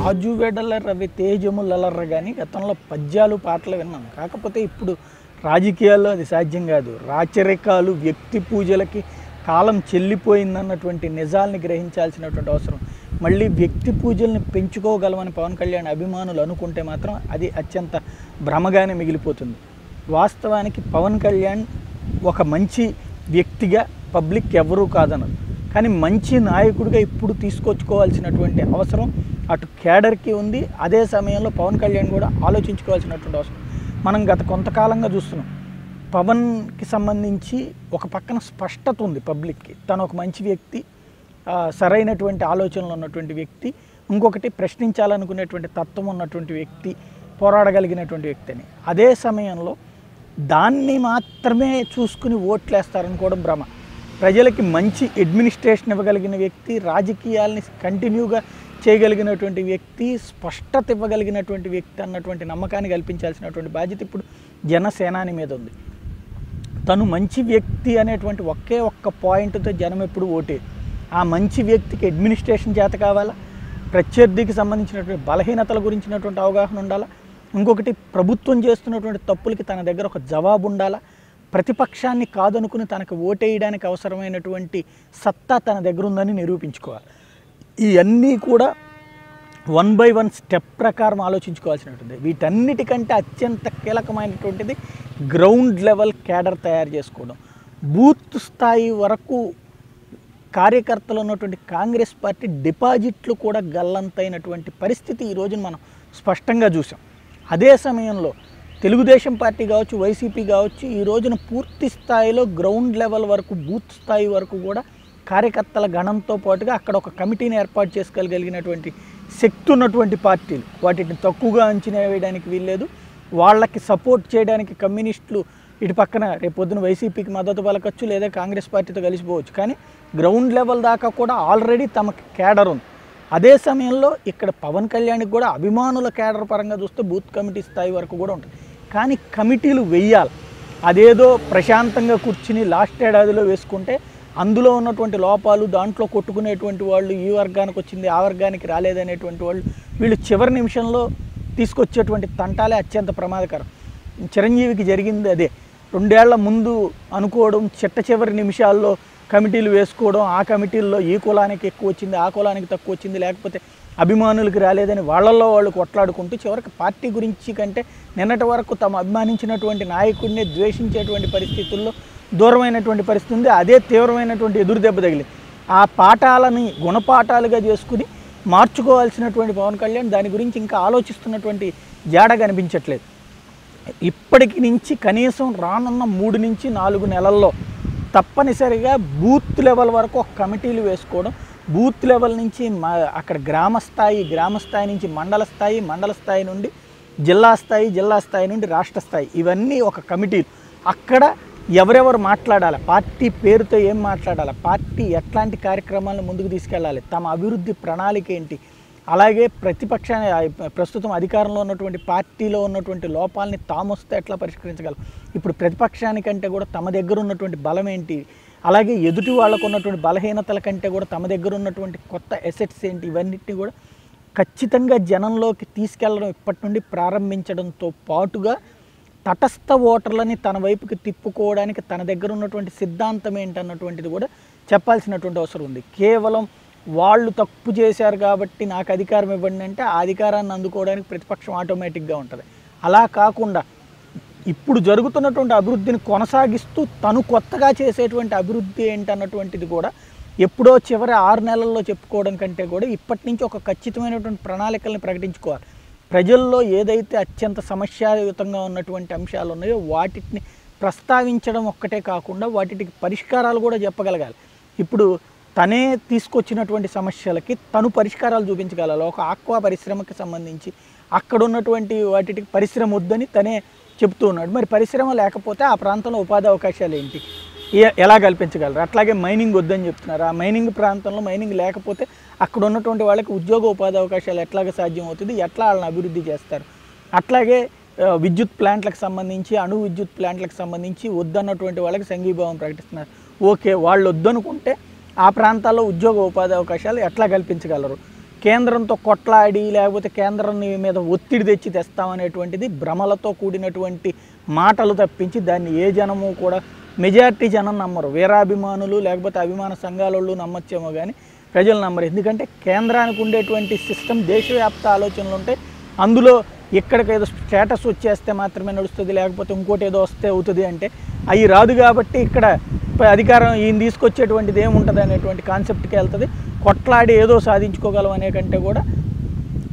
రాజు వెడల రవి తేజములర్ర కానీ గతంలో పద్యాలు పాటలు విన్నాం. కాకపోతే ఇప్పుడు రాజకీయాల్లో అది సాధ్యం కాదు. రాచరికాలు వ్యక్తి పూజలకి కాలం చెల్లిపోయిందన్నటువంటి నిజాల్ని గ్రహించాల్సినటువంటి అవసరం. మళ్ళీ వ్యక్తి పూజల్ని పెంచుకోగలమని పవన్ కళ్యాణ్ అభిమానులు అనుకుంటే మాత్రం అది అత్యంత భ్రమగానే మిగిలిపోతుంది. వాస్తవానికి పవన్ కళ్యాణ్ ఒక మంచి వ్యక్తిగా పబ్లిక్ ఎవరూ కాదనరు. కానీ మంచి నాయకుడిగా ఇప్పుడు తీసుకొచ్చుకోవాల్సినటువంటి అవసరం అటు కేడర్కి ఉంది. అదే సమయంలో పవన్ కళ్యాణ్ కూడా ఆలోచించుకోవాల్సినటువంటి అవసరం. మనం గత కొంతకాలంగా చూస్తున్నాం. పవన్కి సంబంధించి ఒక పక్కన స్పష్టత ఉంది పబ్లిక్కి. తను ఒక మంచి వ్యక్తి సరైనటువంటి ఆలోచనలు ఉన్నటువంటి వ్యక్తి ఇంకొకటి ప్రశ్నించాలనుకునేటువంటి తత్వం ఉన్నటువంటి వ్యక్తి పోరాడగలిగినటువంటి వ్యక్తి అని. అదే సమయంలో దాన్ని మాత్రమే చూసుకుని ఓట్లేస్తారనుకోవడం భ్రమ. ప్రజలకి మంచి అడ్మినిస్ట్రేషన్ ఇవ్వగలిగిన వ్యక్తి రాజకీయాల్ని కంటిన్యూగా చేయగలిగినటువంటి వ్యక్తి స్పష్టత ఇవ్వగలిగినటువంటి వ్యక్తి అన్నటువంటి నమ్మకాన్ని కల్పించాల్సినటువంటి బాధ్యత ఇప్పుడు జనసేనాని మీద ఉంది. తను మంచి వ్యక్తి అనేటువంటి ఒకే ఒక్క పాయింట్తో జనం ఎప్పుడు ఓటే ఆ మంచి వ్యక్తికి అడ్మినిస్ట్రేషన్ చేత కావాలా? ప్రత్యర్థికి సంబంధించినటువంటి బలహీనతల గురించినటువంటి అవగాహన ఉండాలా? ఇంకొకటి ప్రభుత్వం చేస్తున్నటువంటి తప్పులకి తన దగ్గర ఒక జవాబు ఉండాలా? ప్రతిపక్షాన్ని కాదనుకుని తనకు ఓటేయడానికి అవసరమైనటువంటి సత్తా తన దగ్గర ఉందని నిరూపించుకోవాలి. ఇవన్నీ కూడా వన్ బై వన్ స్టెప్ ప్రకారం ఆలోచించుకోవాల్సినటువంటి వీటన్నిటికంటే అత్యంత కీలకమైనటువంటిది గ్రౌండ్ లెవెల్ క్యాడర్ తయారు చేసుకోవడం. బూత్ స్థాయి వరకు కార్యకర్తలు ఉన్నటువంటి కాంగ్రెస్ పార్టీ డిపాజిట్లు కూడా గల్లంతైనటువంటి పరిస్థితి ఈ రోజున మనం స్పష్టంగా చూసాం అదే సమయంలో తెలుగుదేశం పార్టీ కావచ్చు వైసీపీ కావచ్చు ఈ రోజున పూర్తి స్థాయిలో గ్రౌండ్ లెవెల్ వరకు బూత్ స్థాయి వరకు కూడా కార్యకర్తల గణంతో పాటుగా అక్కడ ఒక కమిటీని ఏర్పాటు చేసుకోగలిగినటువంటి శక్తి ఉన్నటువంటి పార్టీలు. వాటిని తక్కువగా అంచనా వేయడానికి వీల్లేదు. వాళ్ళకి సపోర్ట్ చేయడానికి కమ్యూనిస్టులు ఇటు పక్కన రేపొద్దున వైసీపీకి మద్దతు పలకచ్చు లేదా కాంగ్రెస్ పార్టీతో కలిసిపోవచ్చు కానీ గ్రౌండ్ లెవెల్ దాకా కూడా ఆల్రెడీ తమకి కేడర్ ఉంది. అదే సమయంలో ఇక్కడ పవన్ కళ్యాణ్కి కూడా అభిమానుల కేడర్ పరంగా చూస్తే బూత్ కమిటీ స్థాయి వరకు కూడా ఉంటుంది. కానీ కమిటీలు వెయ్యాలి. అదేదో ప్రశాంతంగా కూర్చుని లాస్ట్ ఏడాదిలో వేసుకుంటే అందులో ఉన్నటువంటి లోపాలు దాంట్లో కొట్టుకునేటువంటి వాళ్ళు ఈ వర్గానికి వచ్చింది ఆ వర్గానికి రాలేదనేటువంటి వాళ్ళు వీళ్ళు చివరి నిమిషంలో తీసుకొచ్చేటువంటి తంటాలే అత్యంత ప్రమాదకరం. చిరంజీవికి జరిగింది అదే. రెండేళ్ళ ముందు అనుకోవడం చిట్ట చివరి నిమిషాల్లో కమిటీలు వేసుకోవడం ఆ కమిటీల్లో ఈ కులానికి ఎక్కువ వచ్చింది ఆ కులానికి తక్కువ వచ్చింది లేకపోతే అభిమానులకు రాలేదని వాళ్ళల్లో వాళ్ళు కొట్లాడుకుంటూ చివరికి పార్టీ గురించి కంటే నిన్నటి వరకు తమ అభిమానించినటువంటి నాయకుడిని ద్వేషించేటువంటి పరిస్థితుల్లో దూరమైనటువంటి పరిస్థితి ఉంది. అదే తీవ్రమైనటువంటి ఎదురు దెబ్బ తగిలింది ఆ పాఠాలని గుణపాఠాలుగా చేసుకుని మార్చుకోవాల్సినటువంటి పవన్ కళ్యాణ్ దాని గురించి ఇంకా ఆలోచిస్తున్నటువంటి జాడ కనిపించట్లేదు. ఇప్పటికి నుంచి కనీసం రానున్న మూడు నుంచి నాలుగు నెలల్లో తప్పనిసరిగా బూత్ లెవెల్ వరకు ఒక కమిటీలు వేసుకోవడం బూత్ లెవెల్ నుంచి మా అక్కడ గ్రామ స్థాయి గ్రామ స్థాయి నుంచి మండల స్థాయి మండల స్థాయి నుండి జిల్లా స్థాయి జిల్లా స్థాయి నుండి రాష్ట్ర స్థాయి. ఇవన్నీ ఒక కమిటీలు అక్కడ ఎవరెవరు మాట్లాడాలి? పార్టీ పేరుతో ఏం మాట్లాడాలి? పార్టీ ఎట్లాంటి కార్యక్రమాలను ముందుకు తీసుకెళ్ళాలి? తమ అభివృద్ధి ప్రణాళిక ఏంటి? అలాగే ప్రతిపక్షాన్ని ప్రస్తుతం అధికారంలో ఉన్నటువంటి పార్టీలో ఉన్నటువంటి లోపాలని తామొస్తే ఎట్లా పరిష్కరించగలం? ఇప్పుడు ప్రతిపక్షానికంటే కూడా తమ దగ్గర ఉన్నటువంటి బలం ఏంటి? అలాగే ఎదుటి వాళ్ళకు ఉన్నటువంటి బలహీనతల కంటే కూడా తమ దగ్గర ఉన్నటువంటి కొత్త ఎసెట్స్ ఏంటి ఇవన్నిటిని కూడా ఖచ్చితంగా జనంలోకి తీసుకెళ్ళడం ఇప్పటి నుండి ప్రారంభించడంతో పాటుగా తటస్థ ఓటర్లని తన వైపుకి తిప్పుకోవడానికి తన దగ్గర ఉన్నటువంటి సిద్ధాంతం ఏంటన్నటువంటిది కూడా చెప్పాల్సినటువంటి అవసరం ఉంది. కేవలం వాళ్ళు తప్పు చేశారు కాబట్టి నాకు అధికారం ఇవ్వండి అంటే ఆ అధికారాన్ని అందుకోవడానికి ప్రతిపక్షం ఆటోమేటిక్గా ఉంటుంది. అలా కాకుండా ఇప్పుడు జరుగుతున్నటువంటి అభివృద్ధిని కొనసాగిస్తూ తను కొత్తగా చేసేటువంటి అభివృద్ధి ఏంటన్నటువంటిది కూడా ఎప్పుడో చివరి ఆరు నెలల్లో చెప్పుకోవడం కంటే కూడా ఇప్పటి నుంచి ఒక ఖచ్చితమైనటువంటి ప్రణాళికల్ని ప్రకటించుకోవాలి. ప్రజల్లో ఏదైతే అత్యంత సమస్యాయుతంగా ఉన్నటువంటి అంశాలు ఉన్నాయో వాటిని ప్రస్తావించడం ఒక్కటే కాకుండా వాటికి పరిష్కారాలు కూడా చెప్పగలగాలి. ఇప్పుడు తనే తీసుకొచ్చినటువంటి సమస్యలకి తను పరిష్కారాలు చూపించగలగాలి. ఒక ఆక్వా పరిశ్రమకి సంబంధించి అక్కడ ఉన్నటువంటి వాటికి పరిశ్రమ వద్దని తనే చెప్తూ ఉన్నాడు. మరి పరిశ్రమ లేకపోతే ఆ ప్రాంతంలో ఉపాధి అవకాశాలు ఏంటి? ఎలా కల్పించగలరు? అట్లాగే మైనింగ్ వద్దని చెప్తున్నారు. ఆ మైనింగ్ ప్రాంతంలో మైనింగ్ లేకపోతే అక్కడ ఉన్నటువంటి వాళ్ళకి ఉద్యోగ ఉపాధి అవకాశాలు ఎట్లాగ సాధ్యం అవుతుంది? ఎట్లా వాళ్ళని అభివృద్ధి చేస్తారు? అట్లాగే విద్యుత్ ప్లాంట్లకు సంబంధించి అణు విద్యుత్ ప్లాంట్లకు సంబంధించి వద్దన్నటువంటి వాళ్ళకి సంఘీభావం ప్రకటిస్తున్నారు. ఓకే వాళ్ళు వద్దనుకుంటే ఆ ప్రాంతాల్లో ఉద్యోగ ఉపాధి అవకాశాలు ఎట్లా కల్పించగలరు? కేంద్రంతో కొట్లాడి లేకపోతే కేంద్రం మీద ఒత్తిడి తెచ్చి తెస్తామనేటువంటిది భ్రమలతో కూడినటువంటి మాటలు తప్పించి దాన్ని ఏ జనము కూడా మెజార్టీ జనం నమ్మరు. వీరాభిమానులు లేకపోతే అభిమాన సంఘాలలో నమ్మచ్చేమో కానీ ప్రజలు నమ్మరు. ఎందుకంటే కేంద్రానికి ఉండేటువంటి సిస్టమ్ దేశవ్యాప్త ఆలోచనలు ఉంటాయి అందులో ఇక్కడికి ఏదో స్టేటస్ వచ్చేస్తే మాత్రమే నడుస్తుంది లేకపోతే ఇంకోటి ఏదో వస్తే అవుతుంది అంటే అవి రాదు కాబట్టి ఇక్కడ అధికారం ఈయన తీసుకొచ్చేటువంటిది ఏముంటుంది అనేటువంటి కాన్సెప్ట్కి వెళ్తుంది. కొట్లాడి ఏదో సాధించుకోగలం అనే కంటే కూడా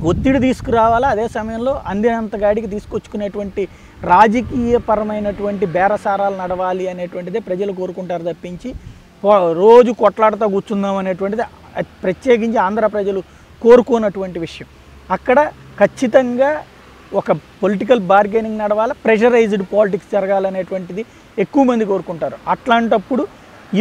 ఒత్తిడి తీసుకురావాలా? అదే సమయంలో అందినంత గాడికి తీసుకొచ్చుకునేటువంటి రాజకీయపరమైనటువంటి బేరసారాలు నడవాలి అనేటువంటిదే ప్రజలు కోరుకుంటారు తప్పించి రోజు కొట్లాడుతూ కూర్చుందాం అనేటువంటిది ప్రత్యేకించి ఆంధ్ర ప్రజలు కోరుకోనటువంటి విషయం. అక్కడ ఖచ్చితంగా ఒక పొలిటికల్ బార్గెనింగ్ నడవాలి? ప్రెషరైజ్డ్ పాలిటిక్స్ జరగాలనేటువంటిది ఎక్కువ మంది కోరుకుంటారు. అట్లాంటప్పుడు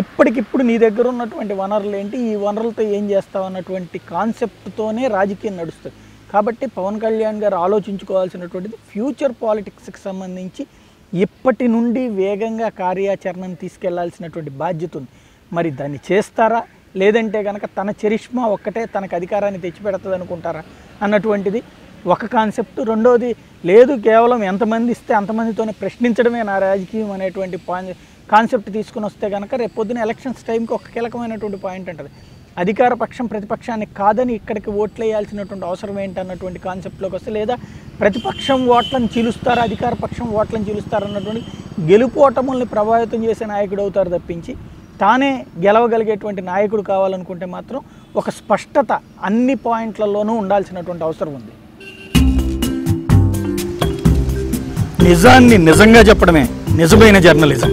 ఇప్పటికిప్పుడు నీ దగ్గర ఉన్నటువంటి వనరులు ఏంటి? ఈ వనరులతో ఏం చేస్తావు అన్నటువంటి కాన్సెప్ట్తోనే రాజకీయం నడుస్తుంది. కాబట్టి పవన్ కళ్యాణ్ గారు ఆలోచించుకోవాల్సినటువంటిది ఫ్యూచర్ పాలిటిక్స్కి సంబంధించి ఇప్పటి నుండి వేగంగా కార్యాచరణను తీసుకెళ్ళాల్సినటువంటి బాధ్యత ఉంది. మరి దాన్ని చేస్తారా? లేదంటే కనుక తన చరిష్మా ఒక్కటే తనకు అధికారాన్ని తెచ్చిపెడుతుంది అనుకుంటారా అన్నటువంటిది ఒక కాన్సెప్ట్. రెండోది లేదు కేవలం ఎంతమంది ఇస్తే అంతమందితోనే ప్రశ్నించడమే నా రాజకీయం అనేటువంటి పాయింట్ కాన్సెప్ట్ తీసుకుని వస్తే కనుక రేపు పొద్దున ఎలక్షన్స్ టైంకి ఒక కీలకమైనటువంటి పాయింట్ ఉంటుంది అధికార పక్షం ప్రతిపక్షానికి కాదని ఇక్కడికి ఓట్లు వేయాల్సినటువంటి అవసరం ఏంటి అన్నటువంటి కాన్సెప్ట్లోకి వస్తే లేదా ప్రతిపక్షం ఓట్లను చీలుస్తారు అధికార పక్షం ఓట్లను చీలుస్తారు అన్నటువంటి గెలుపు ఓటముల్ని ప్రభావితం చేసే నాయకుడు అవుతారు తప్పించి తానే గెలవగలిగేటువంటి నాయకుడు కావాలనుకుంటే మాత్రం ఒక స్పష్టత అన్ని పాయింట్లలోనూ ఉండాల్సినటువంటి అవసరం ఉంది. నిజాన్ని నిజంగా చెప్పడమే నిజమైన జర్నలిజం.